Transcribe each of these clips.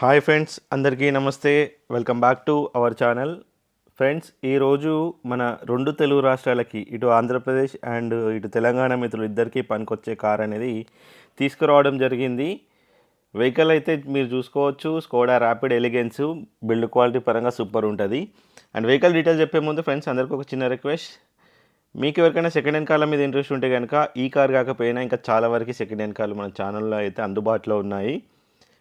Hi friends అందరికీ నమస్తే. Welcome back to our channel. Friends ఈరోజు మన రెండు తెలుగు రాష్ట్రాలకి ఇటు ఆంధ్రప్రదేశ్ అండ్ ఇటు తెలంగాణ మిత్రులు ఇద్దరికీ పనికొచ్చే కార్ అనేది తీసుకురావడం జరిగింది. వెహికల్ అయితే మీరు చూసుకోవచ్చు. Skoda Rapid Elegance build quality పరంగా సూపర్ ఉంటుంది. అండ్ వెహికల్ డీటెయిల్ చెప్పే ముందు ఫ్రెండ్స్ అందరికీ ఒక చిన్న రిక్వెస్ట్ మీకు ఎవరికైనా సెకండ్ హ్యాండ్ కార్ల మీద ఇంట్రెస్ట్ ఉంటే కనుక ఈ కార్ కాకపోయినా ఇంకా చాలా వరకు సెకండ్ హ్యాండ్ కార్లు మన ఛానల్లో అయితే అందుబాటులో ఉన్నాయి.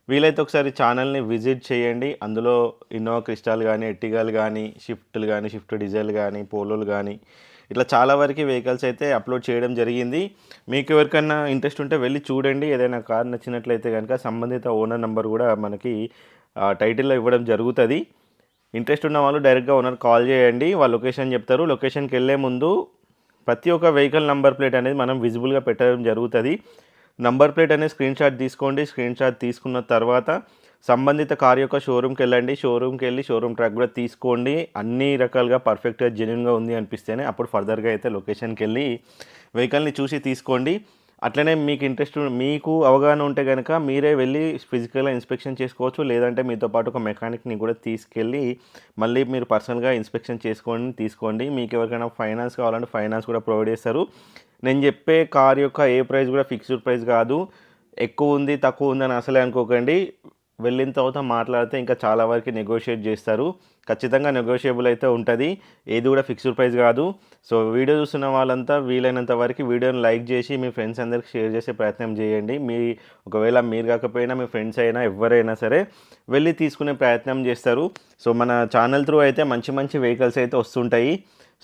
వీలైతే ఒకసారి ఛానల్ని విజిట్ చేయండి. అందులో ఇన్నోవా క్రిస్టాల్ కానీ ఎట్టిగాలు కానీ షిఫ్ట్లు కానీ షిఫ్ట్ డీజిల్ కానీ పోలోలు కానీ ఇట్లా చాలా వరకు వెహికల్స్ అయితే అప్లోడ్ చేయడం జరిగింది. మీకు ఎవరికైనా ఇంట్రెస్ట్ ఉంటే వెళ్ళి చూడండి. ఏదైనా కార్ నచ్చినట్లయితే కనుక సంబంధిత ఓనర్ నెంబర్ కూడా మనకి టైటిల్లో ఇవ్వడం జరుగుతుంది. ఇంట్రెస్ట్ ఉన్న వాళ్ళు డైరెక్ట్గా ఓనర్ కాల్ చేయండి. వాళ్ళ లొకేషన్ చెప్తారు. లొకేషన్కి వెళ్ళే ముందు ప్రతి ఒక్క వెహికల్ నెంబర్ ప్లేట్ అనేది మనం విజిబుల్గా పెట్టడం జరుగుతుంది. నంబర్ ప్లేట్ అనేది స్క్రీన్ షాట్ తీసుకోండి. స్క్రీన్ షాట్ తీసుకున్న తర్వాత సంబంధిత కార్ యొక్క షోరూమ్కి వెళ్ళండి. షోరూమ్కి వెళ్ళి షోరూమ్ ట్రాక్ కూడా తీసుకోండి. అన్ని రకాలుగా పర్ఫెక్ట్గా జెన్యున్గా ఉంది అనిపిస్తేనే అప్పుడు ఫర్దర్గా అయితే లొకేషన్కి వెళ్ళి వెహికల్ని చూసి తీసుకోండి. అట్లనే మీకు ఇంట్రెస్ట్ మీకు అవగాహన ఉంటే కనుక మీరే వెళ్ళి ఫిజికల్గా ఇన్స్పెక్షన్ చేసుకోవచ్చు. లేదంటే మీతో పాటు ఒక మెకానిక్ని కూడా తీసుకెళ్ళి మళ్ళీ మీరు పర్సనల్గా ఇన్స్పెక్షన్ చేసుకొని తీసుకోండి. మీకు ఎవరికైనా ఫైనాన్స్ కావాలంటే ఫైనాన్స్ కూడా ప్రొవైడ్ చేస్తారు. నేను చెప్పే కార్ యొక్క ఏ ప్రైస్ కూడా ఫిక్స్డ్ ప్రైస్ కాదు. ఎక్కువ ఉంది తక్కువ ఉంది అని అసలే అనుకోకండి. వెళ్ళిన తర్వాత మాట్లాడితే ఇంకా చాలా వరకు నెగోషియేట్ చేస్తారు. ఖచ్చితంగా నెగోషియబుల్ అయితే ఉంటుంది. ఏది కూడా ఫిక్స్డ్ ప్రైస్ కాదు. సో వీడియో చూస్తున్న వాళ్ళంతా వీలైనంత వరకు వీడియోని లైక్ చేసి మీ ఫ్రెండ్స్ అందరికి షేర్ చేసే ప్రయత్నం చేయండి. మీ ఒకవేళ మీరు కాకపోయినా మీ ఫ్రెండ్స్ అయినా ఎవరైనా సరే వెళ్ళి తీసుకునే ప్రయత్నం చేస్తారు. సో మన ఛానల్ త్రూ అయితే మంచి మంచి వెహికల్స్ అయితే వస్తుంటాయి.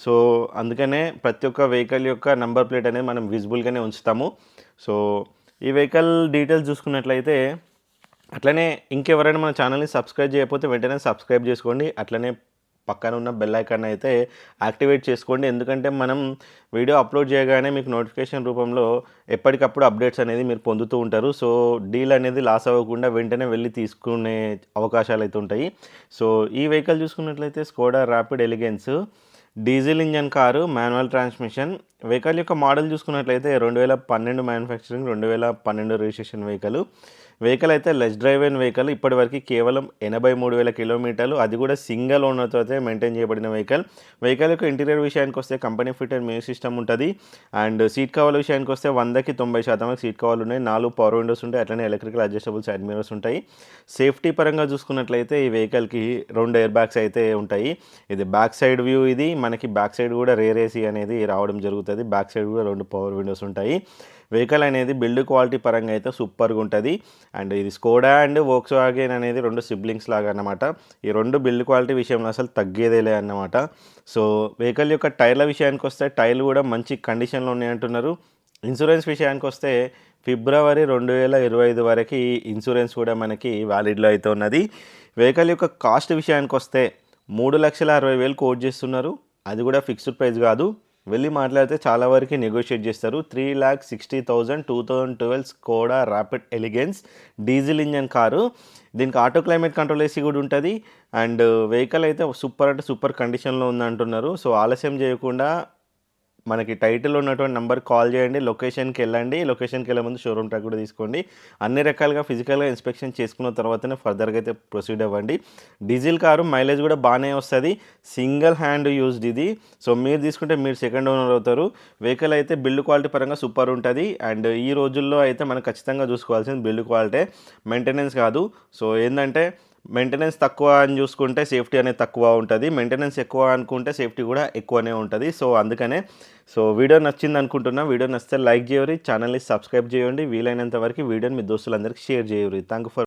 సో అందుకనే ప్రతి ఒక్క వెహికల్ యొక్క నెంబర్ ప్లేట్ అనేది మనం విజిబుల్గానే ఉంచుతాము. సో ఈ వెహికల్ డీటెయిల్స్ చూసుకున్నట్లయితే అట్లనే ఇంకెవరైనా మన ఛానల్ని సబ్స్క్రైబ్ చేయకపోతే వెంటనే సబ్స్క్రైబ్ చేసుకోండి. అట్లనే పక్కన ఉన్న బెల్ ఐకాన్ అయితే యాక్టివేట్ చేసుకోండి. ఎందుకంటే మనం వీడియో అప్లోడ్ చేయగానే మీకు నోటిఫికేషన్ రూపంలో ఎప్పటికప్పుడు అప్డేట్స్ అనేది మీరు పొందుతూ ఉంటారు. సో డీల్ అనేది లాస్ అవ్వకుండా వెంటనే వెళ్ళి తీసుకునే అవకాశాలు అయితే ఉంటాయి. సో ఈ వెహికల్ చూసుకున్నట్లయితే Skoda Rapid Elegance diesel engine car manual transmission vehicle యొక్క మోడల్ చూసుకున్నట్లయితే రెండు వేల పన్నెండు మ్యానుఫ్యాక్చరింగ్ రెండు వేల పన్నెండు రిజిస్ట్రేషన్ వెహికల్ వెహికల్ అయితే లెస్ డ్రైవ్ అయిన వెహికల్ ఇప్పటివరకు కేవలం ఎనభై మూడు వేల కిలోమీటర్లు. అది కూడా సింగిల్ ఓనర్తో అయితే మెయింటైన్ చేయబడిన వెహికల్ వెహికల్ యొక్క ఇంటీరియర్ విషయానికి వస్తే company fit and music system ఉంటుంది. అండ్ సీట్ కవర్ల విషయానికి వస్తే వందకి తొంభై శాతం సీట్ కవర్లు ఉన్నాయి. నాలుగు పవర్ విండోస్ ఉంటాయి. అట్లనే ఎలక్ట్రికల్ అడ్జస్టబుల్ సైడ్ మిరర్స్ ఉంటాయి. సేఫ్టీ పరంగా చూసుకున్నట్లయితే ఈ వెహికల్కి రెండు ఎయిర్ బ్యాగ్స్ అయితే ఉంటాయి. ఇది బ్యాక్ సైడ్ వ్యూ ఇది. మనకి బ్యాక్ సైడ్ కూడా రేర్ ఏసీ అనేది రావడం జరుగుతుంది. బ్యాక్ సైడ్ కూడా రెండు పవర్ విండోస్ ఉంటాయి. వెహికల్ అనేది బిల్డ్ క్వాలిటీ పరంగా అయితే సూపర్గా ఉంటుంది. అండ్ ఇది స్కోడా అండ్ వోక్స్ వ్యాగన్ అనేది రెండు సిబ్లింగ్స్ లాగా అన్నమాట. ఈ రెండు బిల్డ్ క్వాలిటీ విషయంలో అసలు తగ్గేదేలే అన్నమాట. సో వెహికల్ యొక్క టైర్ల విషయానికి వస్తే టైర్లు కూడా మంచి కండిషన్లో ఉన్నాయంటున్నారు ఇన్సూరెన్స్ విషయానికి వస్తే ఫిబ్రవరి రెండు వేల ఇరవై ఐదు వరకు ఇన్సూరెన్స్ కూడా మనకి వ్యాలిడ్లో అయితే ఉన్నది. వెహికల్ యొక్క కాస్ట్ విషయానికి వస్తే మూడు లక్షల అరవై వేలు కోట్ చేస్తున్నారు. అది కూడా ఫిక్స్డ్ ప్రైస్ కాదు. వెళ్ళి మాట్లాడితే చాలా వరకు నెగోషియేట్ చేస్తారు. Three lakh sixty thousand two thousand twelve Skoda Rapid Elegance diesel engine car. దీనికి ఆటో క్లైమేట్ కంట్రోల్ ఏసీ కూడా ఉంటుంది. అండ్ వెహికల్ అయితే సూపర్ అంటే సూపర్ కండిషన్లో ఉంది అంటున్నారు సో ఆలస్యం చేయకుండా మనకి టైటిల్ ఉన్నటువంటి నెంబర్ కాల్ చేయండి లొకేషన్కి వెళ్ళండి లొకేషన్కి వెళ్ళే ముందు షోరూమ్ ట్రాక్ కూడా తీసుకోండి. అన్ని రకాలుగా ఫిజికల్గా ఇన్స్పెక్షన్ చేసుకున్న తర్వాతనే ఫర్దర్గా అయితే ప్రొసీడ్ అవ్వండి. డీజిల్ కారు మైలేజ్ కూడా బాగానే వస్తుంది. సింగిల్ హ్యాండ్ యూజ్డ్ ఇది. సో మీరు తీసుకుంటే మీరు సెకండ్ ఓనర్ అవుతారు. వెహికల్ అయితే బిల్డ్ క్వాలిటీ పరంగా సూపర్ ఉంటుంది. అండ్ ఈ రోజుల్లో అయితే మనం ఖచ్చితంగా చూసుకోవాల్సింది బిల్డ్ క్వాలిటీ మెయింటెనెన్స్ కాదు. సో ఏంటంటే మెయింటెనెన్స్ తక్కువ అని చూసుకుంటే సేఫ్టీ అనేది తక్కువ ఉంటుంది. మెయింటెనెన్స్ ఎక్కువ అనుకుంటే సేఫ్టీ కూడా ఎక్కువనే ఉంటుంది. సో అందుకనే సో వీడియో నచ్చింది అనుకుంటున్నా వీడియో నచ్చితే లైక్ చేయరు ఛానల్ని సబ్స్క్రైబ్ చేయండి. వీలైనంత వరకు వీడియోని మీ దోస్తులందరికీ షేర్ చేయరు థ్యాంక్ ఫర్